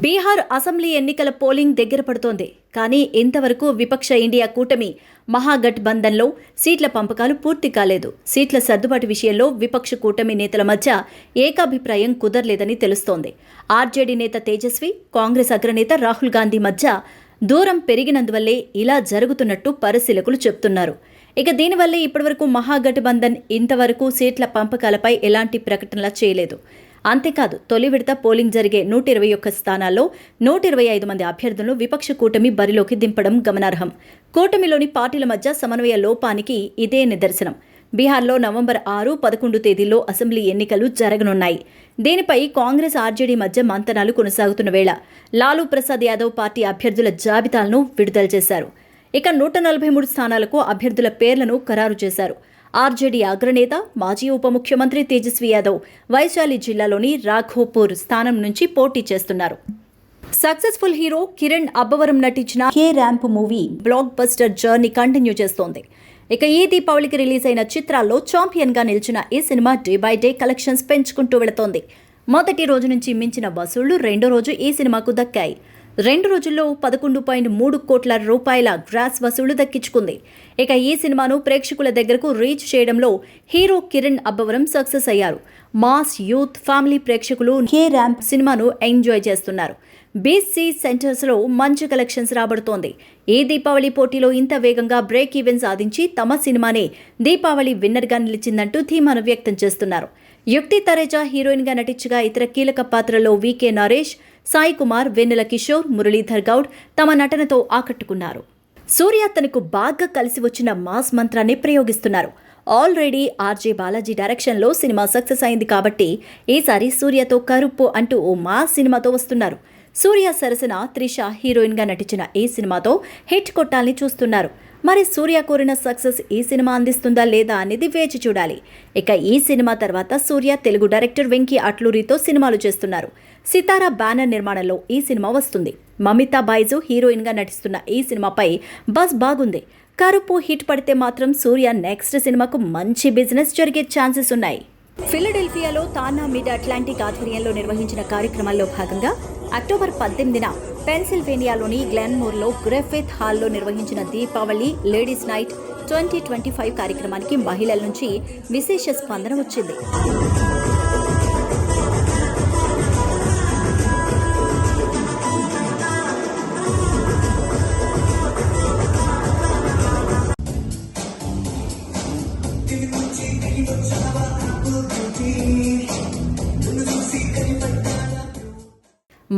Bihar assembly ఎన్నికల polling దగ్గర పడుతోంది. కానీ ఇంతవరకు విపక్ష ఇండియా కూటమి మహాగఠబంధన్లో సీట్ల పంపకాలు పూర్తి కాలేదు. సీట్ల సర్దుబాటు విషయంలో విపక్ష కూటమి నేతల మధ్య ఏకాభిప్రాయం కుదరలేదని తెలుస్తోంది. ఆర్జేడీ నేత తేజస్వి కాంగ్రెస్ అగ్రనేత రాహుల్ గాంధీ మధ్య దూరం పెరిగినందువల్లే ఇలా జరుగుతున్నట్టు పరిశీలకులు చెప్తున్నారు. ఇక దీనివల్లే ఇప్పటివరకు మహాగఠబంధన్ ఇంతవరకు సీట్ల పంపకాలపై ఎలాంటి ప్రకటనలు చేయలేదు. అంతేకాదు తొలి విడత పోలింగ్ జరిగే నూట ఇరవై ఒక్క స్థానాల్లో నూట ఇరవై ఐదు మంది అభ్యర్థులను విపక్ష కూటమి బరిలోకి దింపడం గమనార్హం. కూటమిలోని పార్టీల మధ్య సమన్వయ లోపానికి ఇదే నిదర్శనం. బీహార్లో నవంబర్ ఆరు పదకొండు తేదీల్లో అసెంబ్లీ ఎన్నికలు జరగనున్నాయి. దీనిపై కాంగ్రెస్ ఆర్జేడీ మధ్య మంతనాలు కొనసాగుతున్న వేళ లాలూ ప్రసాద్ యాదవ్ పార్టీ అభ్యర్థుల జాబితాలను విడుదల చేశారు. ఇక నూట నలభై మూడు స్థానాలకు అభ్యర్థుల పేర్లను ఖరారు చేశారు. ఆర్జేడీ అగ్రనేత మాజీ ఉప ముఖ్యమంత్రి తేజస్వి యాదవ్ వైశాలి జిల్లాలోని రాఘోపూర్ స్థానం నుంచి పోటీ చేస్తున్నారు. సక్సెస్ఫుల్ హీరో కిరణ్ అబ్బవరం నటించిన K ramp movie blockbuster journey continue చేస్తోంది. ఇక ఈ దీపావళికి రిలీజ్ అయిన చిత్రాల్లో ఛాంపియన్గా నిలిచిన ఈ cinema day by day collections పెంచుకుంటూ వెళుతోంది. మొదటి రోజు నుంచి మించిన వసూళ్ళు రెండో రోజు ఈ సినిమాకు దక్కాయి. రెండు రోజుల్లో పదకొండు పాయింట్ మూడు కోట్ల రూపాయల గ్రాస్ వసూళ్ళు దక్కించుకుంది. ఇక ఈ సినిమాను ప్రేక్షకుల దగ్గరకు రీచ్ చేయడంలో హీరో కిరణ్ అబ్బవరం సక్సెస్ అయ్యారు. మాస్ యూత్ ఫ్యామిలీ ప్రేక్షకులు కే ర్యాంప్ సినిమాను ఎంజాయ్ చేస్తున్నారు. బీసీ సెంటర్స్లో మంచి కలెక్షన్స్ రాబడుతోంది. ఈ దీపావళి పోటీలో ఇంత వేగంగా బ్రేక్ ఈవెన్ సాధించి తమ సినిమానే దీపావళి విన్నర్గా నిలిచిందంటూ ధీమాను వ్యక్తం చేస్తున్నారు. యుక్తి తరేజా హీరోయిన్గా నటించగా ఇతర కీలక పాత్రలో వికే నరేష్ సాయి కుమార్ వెన్నెల కిషోర్ మురళీధర్ గౌడ్ తమ నటనతో ఆకట్టుకున్నారు. సూర్య తనకు బాగా కలిసి వచ్చిన మాస్ మంత్రాన్ని ప్రయోగిస్తున్నారు. ఆల్రెడీ ఆర్జే బాలాజీ డైరెక్షన్లో సినిమా సక్సెస్ అయింది కాబట్టి ఈసారి సూర్యతో కరుప్పు అంటూ ఓ మాస్ సినిమాతో వస్తున్నారు. సూర్య సరసన త్రిష హీరోయిన్గా నటించిన ఈ సినిమాతో హిట్ కొట్టాలని చూస్తున్నారు. మరి సూర్య కోరిన సక్సెస్ ఈ సినిమా అందిస్తుందా లేదా అనేది వేచి చూడాలి. ఇక ఈ సినిమా తర్వాత సూర్య తెలుగు డైరెక్టర్ వెంకీ అట్లూరితో సినిమాలు చేస్తున్నారు. సితారా బ్యానర్ నిర్మాణంలో ఈ సినిమా వస్తుంది. మమితా బైజు హీరోయిన్గా నటిస్తున్న ఈ సినిమాపై బస్ బాగుంది. కరుపు హిట్ పడితే మాత్రం సూర్య నెక్స్ట్ సినిమాకు మంచి బిజినెస్ జరిగే ఛాన్సెస్ ఉన్నాయి. ఫిలడెల్ఫియాలో తానా మిడ్ అట్లాంటిక్ ఆధ్వర్యంలో నిర్వహించిన కార్యక్రమాల్లో భాగంగా అక్టోబర్ పద్దెనిమిదిన పెన్సిల్వేనియాలోని గ్లెన్మోర్లో గ్రెఫిత్ హాల్లో నిర్వహించిన Deepavali ladies night twenty twenty five కార్యక్రమానికి మహిళల నుంచి విశేష స్పందన వచ్చింది.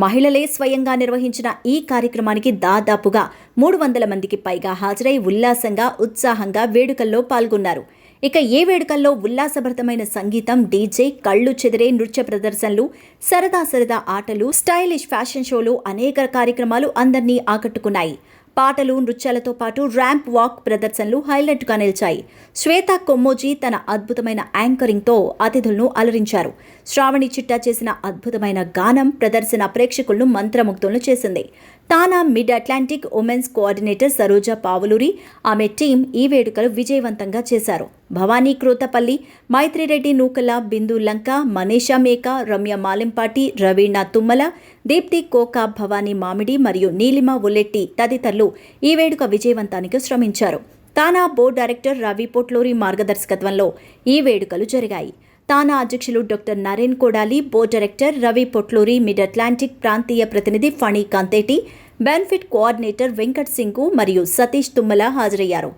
మహిళలే స్వయంగా నిర్వహించిన ఈ కార్యక్రమానికి దాదాపుగా మూడు వందల మందికి పైగా హాజరై ఉల్లాసంగా ఉత్సాహంగా వేడుకల్లో పాల్గొన్నారు. ఇక ఏ వేడుకల్లో ఉల్లాసభరితమైన సంగీతం డీజే కళ్ళు చెదిరే నృత్య ప్రదర్శనలు సరదా సరదా ఆటలు స్టైలిష్ ఫ్యాషన్ షోలు అనేక కార్యక్రమాలు అందరినీ ఆకట్టుకున్నాయి. పాటలు నృత్యాలతో పాటు ర్యాంప్ వాక్ ప్రదర్శనలు హైలైట్గా నిలిచాయి. శ్వేత కొమ్మోజీ తన అద్భుతమైన యాంకరింగ్తో అతిథులను అలరించారు. శ్రావణి చిట్టా చేసిన అద్భుతమైన గానం ప్రదర్శన ప్రేక్షకులను మంత్రముగ్ధులను చేసింది. TANA mid Atlantic women's coordinator Saroja Pavuluri. ఆమె టీం ఈ వేడుకలు విజయవంతంగా చేశారు. భవానీ క్రోతపల్లి మైత్రిరెడ్డి నూకల బిందు లంక మనీషా మేక రమ్య మాలింపాటి రవీణ తుమ్మల దీప్తి కోకా భవానీ మామిడి మరియు నీలిమ ఉల్లెట్టి తదితరులు ఈ వేడుక విజయవంతానికి శ్రమించారు. తానా బోర్డు డైరెక్టర్ రవి పొట్లూరి మార్గదర్శకత్వంలో ఈ వేడుకలు జరిగాయి. తానా అధ్యక్షులు doctor Naren Kodali board director Ravi Potluri mid Atlantic ప్రాంతీయ ప్రతినిధి ఫణి కాంతేటి బెనిఫిట్ కోఆర్డినేటర్ వెంకట్ సింగ్ మరియు సతీష్ తుమ్మల హాజరయ్యారు.